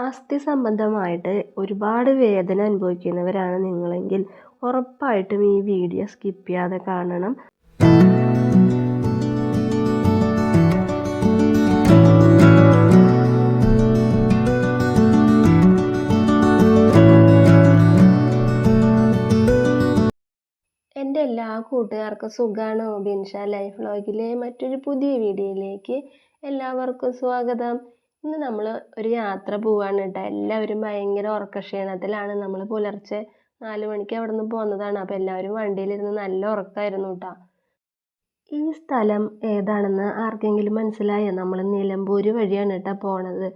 അസ്ഥി സംബന്ധമായിട്ട് ഒരുപാട് വേദന അനുഭവിക്കുന്നവരാണ് നിങ്ങളെങ്കിൽ ഉറപ്പായിട്ടും ഈ വീഡിയോ സ്കിപ്പ് ചെയ്യാതെ കാണണം. എന്റെ എല്ലാ കൂട്ടുകാർക്കും സുഖാണോ? ബിൻഷ ലൈഫ് വ്ളോഗിലെ മറ്റൊരു പുതിയ വീഡിയോയിലേക്ക് എല്ലാവർക്കും സ്വാഗതം. ഇന്ന് നമ്മൾ ഒരു യാത്ര പോവാണ് കേട്ടോ. എല്ലാവരും ഭയങ്കര ഉറക്കക്ഷീണത്തിലാണ്. നമ്മൾ പുലർച്ചെ നാല് മണിക്ക് അവിടെ നിന്ന് പോന്നതാണ്. അപ്പോൾ എല്ലാവരും വണ്ടിയിലിരുന്ന് നല്ല ഉറക്കമായിരുന്നു കേട്ടോ. ഈ സ്ഥലം ഏതാണെന്ന് ആർക്കെങ്കിലും മനസ്സിലായോ? നമ്മൾ നിലമ്പൂർ വഴിയാണ് കേട്ടോ പോണത്.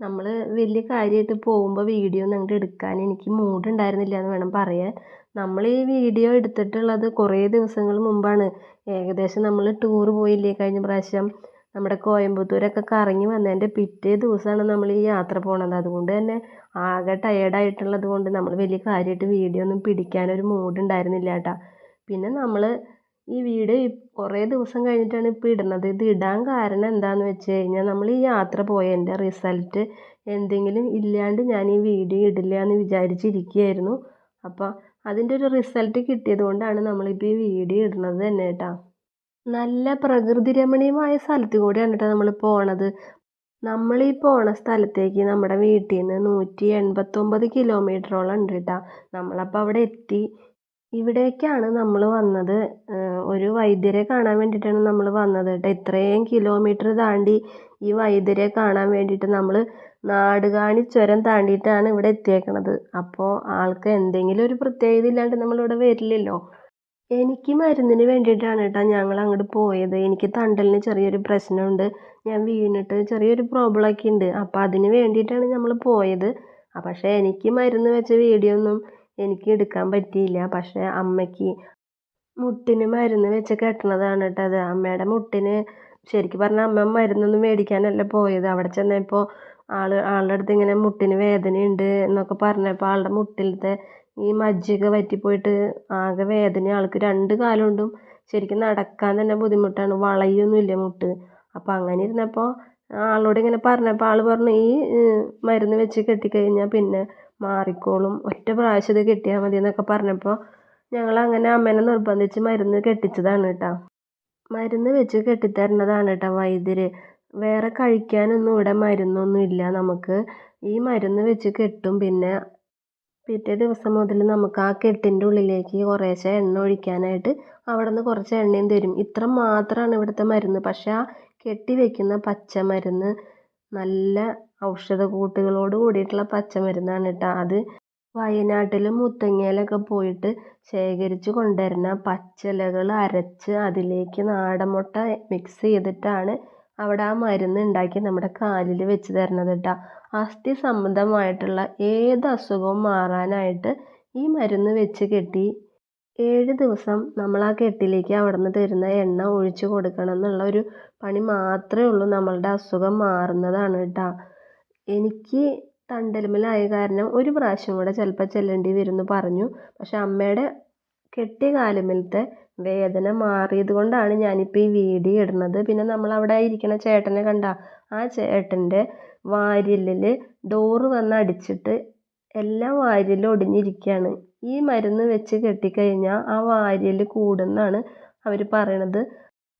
നമ്മൾ വലിയ കാര്യമായിട്ട് പോകുമ്പോൾ വീഡിയോ ഒന്നും അങ്ങോട്ട് എടുക്കാൻ എനിക്ക് മൂഡ് ഉണ്ടായിരുന്നില്ല എന്ന് വേണം പറയാൻ. നമ്മൾ ഈ വീഡിയോ എടുത്തിട്ടുള്ളത് കുറേ ദിവസങ്ങൾ മുമ്പാണ്. ഏകദേശം നമ്മൾ ടൂർ പോയില്ലേ കഴിഞ്ഞ പ്രാവശ്യം. നമ്മുടെ കോയമ്പത്തൂരൊക്കെ കറങ്ങി വന്നതിന്റെ പിറ്റേ ദിവസമാണ് നമ്മൾ ഈ യാത്ര പോണത്. അതുകൊണ്ട് തന്നെ ആകെ ടയേർഡായിട്ടുള്ളത് കൊണ്ട് നമ്മൾ വലിയ കാര്യമായിട്ട് വീഡിയോ ഒന്നും പിടിക്കാനൊരു മൂഡ് ഉണ്ടായിരുന്നില്ല കേട്ടോ. പിന്നെ നമ്മൾ ഈ വീഡിയോ കുറേ ദിവസം കഴിഞ്ഞിട്ടാണ് ഇപ്പോൾ ഇടുന്നത്. ഇത് ഇടാൻ കാരണം എന്താണെന്ന് വെച്ച് കഴിഞ്ഞാൽ നമ്മൾ ഈ യാത്ര പോയതിന്റെ റിസൾട്ട് എന്തെങ്കിലും ഇല്ലാണ്ട് ഞാൻ ഈ വീഡിയോ ഇടില്ല എന്ന് വിചാരിച്ചിരിക്കുകയായിരുന്നു. അപ്പോൾ അതിന്റെ ഒരു റിസൾട്ട് കിട്ടിയത് കൊണ്ടാണ് നമ്മളിപ്പോൾ ഈ വീഡിയോ ഇടുന്നത് തന്നെ കേട്ടോ. നല്ല പ്രകൃതി രമണീയമായ സ്ഥലത്ത് കൂടിയാണ് കേട്ടോ നമ്മൾ പോണത്. നമ്മൾ ഈ പോണ സ്ഥലത്തേക്ക് നമ്മുടെ വീട്ടിൽ നിന്ന് നൂറ്റി എൺപത്തൊമ്പത് കിലോമീറ്ററോളം ഉണ്ട് കേട്ടോ. നമ്മളപ്പോൾ അവിടെ എത്തി. ഇവിടേക്കാണ് നമ്മൾ വന്നത്. ഒരു വൈദ്യരെ കാണാൻ വേണ്ടിയിട്ടാണ് നമ്മൾ വന്നത് കേട്ടോ. ഇത്രയും കിലോമീറ്റർ താണ്ടി ഈ വൈദ്യരെ കാണാൻ വേണ്ടിയിട്ട് നമ്മൾ നാടുകാണി ചുരം താണ്ടിയിട്ടാണ് ഇവിടെ എത്തിയേക്കണത്. അപ്പോൾ ആൾക്ക് എന്തെങ്കിലും ഒരു പ്രത്യേകത ഇല്ലാണ്ട് നമ്മളിവിടെ വരില്ലല്ലോ. എനിക്ക് മരുന്നിന് വേണ്ടിയിട്ടാണ് കേട്ടോ ഞങ്ങൾ അങ്ങോട്ട് പോയത്. എനിക്ക് തണ്ടലിന് ചെറിയൊരു പ്രശ്നമുണ്ട്. ഞാൻ വീണിട്ട് ചെറിയൊരു പ്രോബ്ലമൊക്കെ ഉണ്ട്. അപ്പോൾ അതിന് വേണ്ടിയിട്ടാണ് നമ്മൾ പോയത്. പക്ഷേ എനിക്ക് മരുന്ന് വെച്ച വീഡിയോ ഒന്നും എനിക്ക് എടുക്കാൻ പറ്റിയില്ല. പക്ഷേ അമ്മയ്ക്ക് മുട്ടിന് മരുന്ന് വെച്ച് കെട്ടണതാണ് കേട്ടോ അത്. അമ്മയുടെ മുട്ടിന് ശരിക്കും പറഞ്ഞാൽ അമ്മ മരുന്നൊന്നും മേടിക്കാനല്ല പോയത്. അവിടെ ചെന്നപ്പോൾ ആൾ ആളുടെ അടുത്ത് ഇങ്ങനെ മുട്ടിന് വേദനയുണ്ട് എന്നൊക്കെ പറഞ്ഞപ്പോൾ ആളുടെ മുട്ടിലത്തെ ഈ മജ്ജയൊക്കെ വറ്റിപ്പോയിട്ട് ആകെ വേദന ആൾക്ക് രണ്ട് കാലം കൊണ്ടും ശരിക്കും നടക്കാൻ തന്നെ ബുദ്ധിമുട്ടാണ്. വളയൊന്നുമില്ല മുട്ട്. അപ്പോൾ അങ്ങനെ ഇരുന്നപ്പോൾ ആളോട് ഇങ്ങനെ പറഞ്ഞപ്പോൾ ആൾ പറഞ്ഞു ഈ മരുന്ന് വെച്ച് കെട്ടിക്കഴിഞ്ഞാൽ പിന്നെ മാറിക്കോളും. ഒറ്റ പ്രാവശ്യം ഇത് കെട്ടിയാൽ മതി എന്നൊക്കെ പറഞ്ഞപ്പോൾ ഞങ്ങൾ അങ്ങനെ അമ്മേനെ നിർബന്ധിച്ച് മരുന്ന് കെട്ടിച്ചതാണ് കേട്ടോ. മരുന്ന് വെച്ച് കെട്ടിത്തരുന്നതാണ് കേട്ടോ വൈദ്യര്. വേറെ കഴിക്കാനൊന്നും ഇവിടെ മരുന്നൊന്നും ഇല്ല. നമുക്ക് ഈ മരുന്ന് വെച്ച് കെട്ടും. പിന്നെ പിറ്റേ ദിവസം മുതൽ നമുക്ക് ആ കെട്ടിന്റെ ഉള്ളിലേക്ക് കുറേശ്ശെ എണ്ണ ഒഴിക്കാനായിട്ട് അവിടെ നിന്ന് കുറച്ച് എണ്ണയും തരും. ഇത്ര മാത്രമാണ് ഇവിടുത്തെ മരുന്ന്. പക്ഷേ ആ കെട്ടി വെക്കുന്ന പച്ചമരുന്ന് നല്ല ഔഷധ കൂട്ടുകളോട് കൂടിയിട്ടുള്ള പച്ചമരുന്നാണ് കേട്ടോ അത്. വയനാട്ടിൽ മുത്തങ്ങയിലൊക്കെ പോയിട്ട് ശേഖരിച്ച് കൊണ്ടുവരുന്ന പച്ചിലകൾ അരച്ച് അതിലേക്ക് നാടൻ മുട്ട മിക്സ് ചെയ്തിട്ടാണ് അവിടെ ആ മരുന്ന് ഉണ്ടാക്കി നമ്മുടെ കാലിൽ വെച്ച് തരണത് കേട്ടോ അസ്ഥി സംബന്ധമായിട്ടുള്ള ഏത് അസുഖവും മാറാനായിട്ട് ഈ മരുന്ന് വെച്ച് കെട്ടി ഏഴ് ദിവസം നമ്മൾ ആ കെട്ടിലേക്ക് അവിടെ നിന്ന് തരുന്ന എണ്ണ ഒഴിച്ചു കൊടുക്കണം എന്നുള്ള ഒരു പണി മാത്രമേ ഉള്ളൂ നമ്മളുടെ അസുഖം മാറുന്നതാണ് കേട്ടോ എനിക്ക് തണ്ടൽമലായ കാരണം ഒരു പ്രാവശ്യം കൂടെ ചിലപ്പോൾ ചെല്ലേണ്ടി വരുമെന്ന് പറഞ്ഞു. പക്ഷേ അമ്മയുടെ കെട്ടിയ വേദന മാറിയത് കൊണ്ടാണ് ഞാനിപ്പോൾ ഈ വീഡിയോ ഇടുന്നത്. പിന്നെ നമ്മൾ അവിടെ ഇരിക്കുന്ന ചേട്ടനെ കണ്ട ആ ചേട്ടന്റെ വാരിലിൽ ഡോറ് വന്ന് അടിച്ചിട്ട് എല്ലാ വാരിലും ഒടിഞ്ഞിരിക്കുകയാണ് ഈ മരുന്ന് വെച്ച് കെട്ടിക്കഴിഞ്ഞാൽ ആ വാരിൽ കൂടുന്നാണ് അവർ പറയണത്.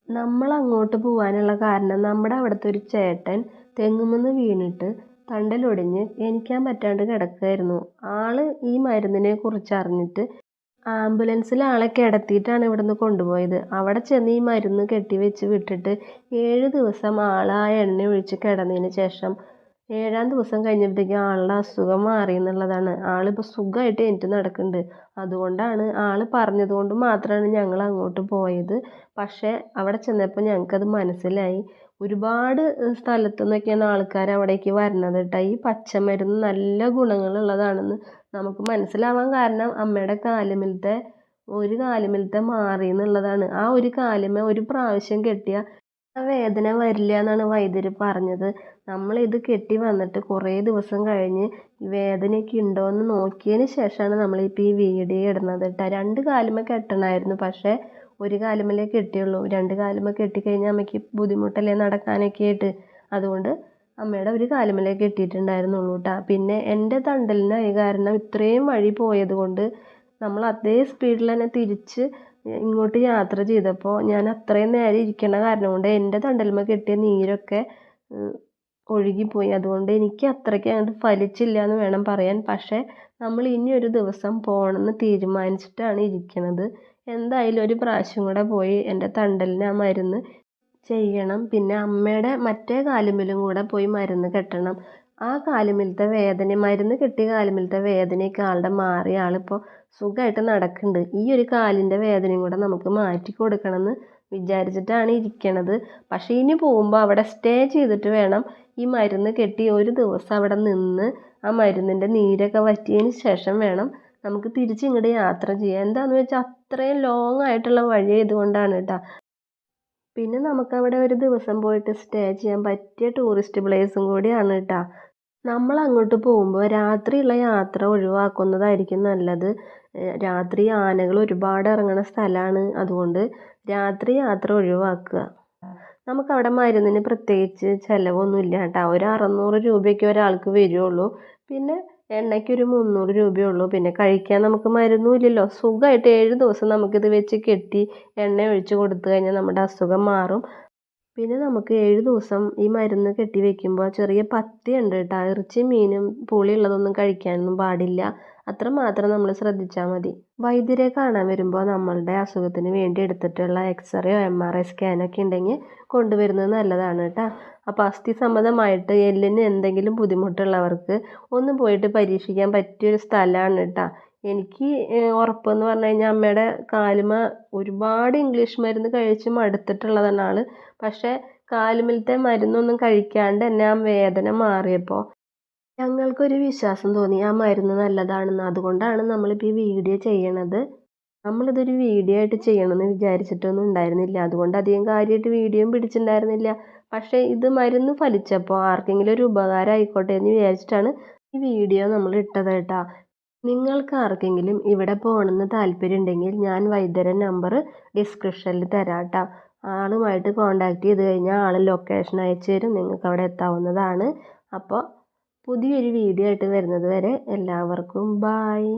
നമ്മൾ അങ്ങോട്ട് പോകാനുള്ള കാരണം നമ്മുടെ അവിടുത്തെ ഒരു ചേട്ടൻ തെങ്ങുമെന്ന് വീണിട്ട് തണ്ടലൊടിഞ്ഞ് എനിക്കാൻ പറ്റാണ്ട് കിടക്കുകയായിരുന്നു ആൾ ഈ മരുന്നിനെ കുറിച്ച് അറിഞ്ഞിട്ട് ആംബുലൻസിൽ ആളെ കിടത്തിയിട്ടാണ് ഇവിടുന്ന് കൊണ്ടുപോയത്. അവിടെ ചെന്ന് ഈ മരുന്ന് കെട്ടിവെച്ച് വിട്ടിട്ട് ഏഴ് ദിവസം ആൾ ആ എണ്ണ ഒഴിച്ച് കിടന്നതിന് ശേഷം ഏഴാം ദിവസം കഴിഞ്ഞപ്പോഴത്തേക്കും ആളുടെ അസുഖം മാറി എന്നുള്ളതാണ്. ആളിപ്പോൾ സുഖമായിട്ട് എനിക്ക് നടക്കുന്നുണ്ട്. അതുകൊണ്ടാണ് ആൾ പറഞ്ഞത് കൊണ്ട് മാത്രമാണ് ഞങ്ങൾ അങ്ങോട്ട് പോയത്. പക്ഷേ അവിടെ ചെന്നപ്പോൾ ഞങ്ങൾക്കത് മനസ്സിലായി. ഒരുപാട് സ്ഥലത്തു നിന്നൊക്കെയാണ് ആൾക്കാർ അവിടേക്ക് വരുന്നത് കേട്ടോ. ഈ പച്ചമരുന്ന് നല്ല ഗുണങ്ങളുള്ളതാണെന്ന് നമുക്ക് മനസ്സിലാവാൻ കാരണം അമ്മയുടെ കാലുമ്മലത്തെ ഒരു കാലുമ്മലത്തെ മാറി എന്നുള്ളതാണ്. ആ ഒരു കാലുമ്മ ഒരു പ്രാവശ്യം കെട്ടിയാൽ ആ വേദന വരില്ല എന്നാണ് വൈദ്യർ പറഞ്ഞത്. ഇത് കെട്ടി വന്നിട്ട് കുറേ ദിവസം കഴിഞ്ഞ് വേദനയൊക്കെ ഉണ്ടോ എന്ന് നോക്കിയതിന് ശേഷമാണ് നമ്മളിപ്പോൾ ഈ വീഡിയോ ഇടുന്നത് കേട്ടോ. രണ്ട് കാലുമ്മ കെട്ടണമായിരുന്നു പക്ഷേ ഒരു കാലുമ്മലേ കെട്ടിയുള്ളൂ. രണ്ട് കാലുമ്മ കെട്ടിക്കഴിഞ്ഞാൽ അമ്മയ്ക്ക് ബുദ്ധിമുട്ടല്ലേ നടക്കാനൊക്കെ ആയിട്ട്. അതുകൊണ്ട് അമ്മയുടെ ഒരു കാലുമല്ലേ കെട്ടിയിട്ടുണ്ടായിരുന്നുള്ളൂ കേട്ടോ പിന്നെ എന്റെ തണ്ടലിനായി കാരണം ഇത്രയും വഴി പോയത് കൊണ്ട് നമ്മൾ അതേ സ്പീഡിൽ തന്നെ തിരിച്ച് ഇങ്ങോട്ട് യാത്ര ചെയ്തപ്പോൾ ഞാൻ അത്രയും നേരം ഇരിക്കണ കാരണം കൊണ്ട് എന്റെ തണ്ടൽമ കെട്ടിയ നീരൊക്കെ ഒഴുകിപ്പോയി. അതുകൊണ്ട് എനിക്ക് അത്രയ്ക്ക് അങ്ങോട്ട് ഫലിച്ചില്ല എന്ന് വേണം പറയാൻ. പക്ഷേ നമ്മൾ ഇനി ഒരു ദിവസം പോകണമെന്ന് തീരുമാനിച്ചിട്ടാണ് ഇരിക്കുന്നത് എന്തായാലും ഒരു പ്രാവശ്യം കൂടെ പോയി എന്റെ തണ്ടലിന് ആ മരുന്ന് ചെയ്യണം. പിന്നെ അമ്മയുടെ മറ്റേ കാലുമ്മലും കൂടെ പോയി മരുന്ന് കെട്ടണം. ആ കാലുമ്മലത്തെ വേദന മരുന്ന് കെട്ടിയ കാലുമ്മലത്തെ വേദനയൊക്കെ ആളുടെ മാറി ആളിപ്പോൾ സുഖമായിട്ട് നടക്കുന്നുണ്ട്. ഈ ഒരു കാലിന്റെ വേദനയും കൂടെ നമുക്ക് മാറ്റി കൊടുക്കണമെന്ന് വിചാരിച്ചിട്ടാണ് ഇരിക്കണത്. പക്ഷേ ഇനി പോകുമ്പോൾ അവിടെ സ്റ്റേ ചെയ്തിട്ട് വേണം ഈ മരുന്ന് കെട്ടി ഒരു ദിവസം അവിടെ നിന്ന് ആ മരുന്നിന്റെ നീരൊക്കെ വറ്റിയതിന് ശേഷം വേണം നമുക്ക് തിരിച്ച് ഇങ്ങോട്ട് യാത്ര ചെയ്യാൻ. എന്താണെന്ന് വെച്ചാൽ അത്രയും ലോങ് ആയിട്ടുള്ള വഴി ആയതുകൊണ്ടാണ് കേട്ടോ പിന്നെ നമുക്കവിടെ ഒരു ദിവസം പോയിട്ട് സ്റ്റേ ചെയ്യാൻ പറ്റിയ ടൂറിസ്റ്റ് പ്ലേസും കൂടിയാണ് കേട്ടോ നമ്മൾ അങ്ങോട്ട് പോകുമ്പോൾ രാത്രിയുള്ള യാത്ര ഒഴിവാക്കുന്നതായിരിക്കും നല്ലത്. രാത്രി ആനകൾ ഒരുപാട് ഇറങ്ങുന്ന സ്ഥലമാണ് അതുകൊണ്ട് രാത്രി യാത്ര ഒഴിവാക്കുക. നമുക്കവിടെ മരുന്നിന് പ്രത്യേകിച്ച് ചിലവൊന്നുമില്ല കേട്ടോ ഒരു അറുന്നൂറ് രൂപയൊക്കെ ഒരാൾക്ക് വരുള്ളൂ. പിന്നെ എണ്ണയ്ക്ക് ഒരു മുന്നൂറ് രൂപയേ ഉള്ളൂ പിന്നെ കഴിക്കാൻ നമുക്ക് മരുന്നും ഇല്ലല്ലോ സുഖമായിട്ട് ഏഴ് ദിവസം നമുക്കിത് വെച്ച് കെട്ടി എണ്ണ ഒഴിച്ച് കൊടുത്തു കഴിഞ്ഞാൽ നമ്മുടെ അസുഖം മാറും. പിന്നെ നമുക്ക് ഏഴ് ദിവസം ഈ മരുന്ന് കെട്ടി വെക്കുമ്പോൾ ചെറിയ പത്തി ഉണ്ട് കേട്ടോ ഇറച്ചിയും മീനും പുളിയുള്ളതൊന്നും കഴിക്കാനൊന്നും പാടില്ല. അത്രമാത്രം നമ്മൾ ശ്രദ്ധിച്ചാൽ മതി. വൈദ്യരെ കാണാൻ വരുമ്പോൾ നമ്മളുടെ അസുഖത്തിന് വേണ്ടി എടുത്തിട്ടുള്ള എക്സ്റേയോ എം ആർ ഐ സ്കാനൊക്കെ ഉണ്ടെങ്കിൽ കൊണ്ടുവരുന്നത് നല്ലതാണ് കേട്ടോ. അപ്പോൾ അസ്ഥി സംബന്ധമായിട്ട് എല്ലിന് എന്തെങ്കിലും ബുദ്ധിമുട്ടുള്ളവർക്ക് ഒന്ന് പോയിട്ട് പരീക്ഷിക്കാൻ പറ്റിയൊരു സ്ഥലമാണ് കേട്ടോ. എനിക്ക് ഉറപ്പെന്ന് പറഞ്ഞു കഴിഞ്ഞാൽ അമ്മയുടെ കാലുമ ഒരുപാട് ഇംഗ്ലീഷ് മരുന്ന് കഴിച്ച് മടുത്തിട്ടുള്ളതാണ് ആൾ പക്ഷേ കാലുമിലത്തെ മരുന്നൊന്നും കഴിക്കാണ്ട് തന്നെ ആ വേദന മാറിയപ്പോൾ ഞങ്ങൾക്കൊരു വിശ്വാസം തോന്നി ആ മരുന്ന് നല്ലതാണെന്ന്. അതുകൊണ്ടാണ് നമ്മളിപ്പോൾ ഈ വീഡിയോ ചെയ്യണത്. നമ്മളിതൊരു വീഡിയോ ആയിട്ട് ചെയ്യണമെന്ന് വിചാരിച്ചിട്ടൊന്നും ഉണ്ടായിരുന്നില്ല. അതുകൊണ്ട് അധികം കാര്യമായിട്ട് വീഡിയോയും പിടിച്ചിട്ടുണ്ടായിരുന്നില്ല. പക്ഷേ ഇത് മരുന്ന് ഫലിച്ചപ്പോൾ ആർക്കെങ്കിലും ഒരു ഉപകാരം ആയിക്കോട്ടെ എന്ന് വിചാരിച്ചിട്ടാണ് ഈ വീഡിയോ നമ്മൾ ഇട്ടത് കേട്ടോ. നിങ്ങൾക്ക് ആർക്കെങ്കിലും ഇവിടെ പോകണമെന്ന് താല്പര്യം ഉണ്ടെങ്കിൽ ഞാൻ വൈദ്യരെ നമ്പർ ഡിസ്ക്രിപ്ഷനിൽ തരാം കേട്ടോ. ആളുമായിട്ട് കോണ്ടാക്ട് ചെയ്ത് കഴിഞ്ഞാൽ ആൾ ലൊക്കേഷൻ അയച്ചു തരും. നിങ്ങൾക്ക് അവിടെ എത്താവുന്നതാണ്. അപ്പോൾ പുതിയൊരു വീഡിയോ ആയിട്ട് വരുന്നത് വരെ എല്ലാവർക്കും ബായ്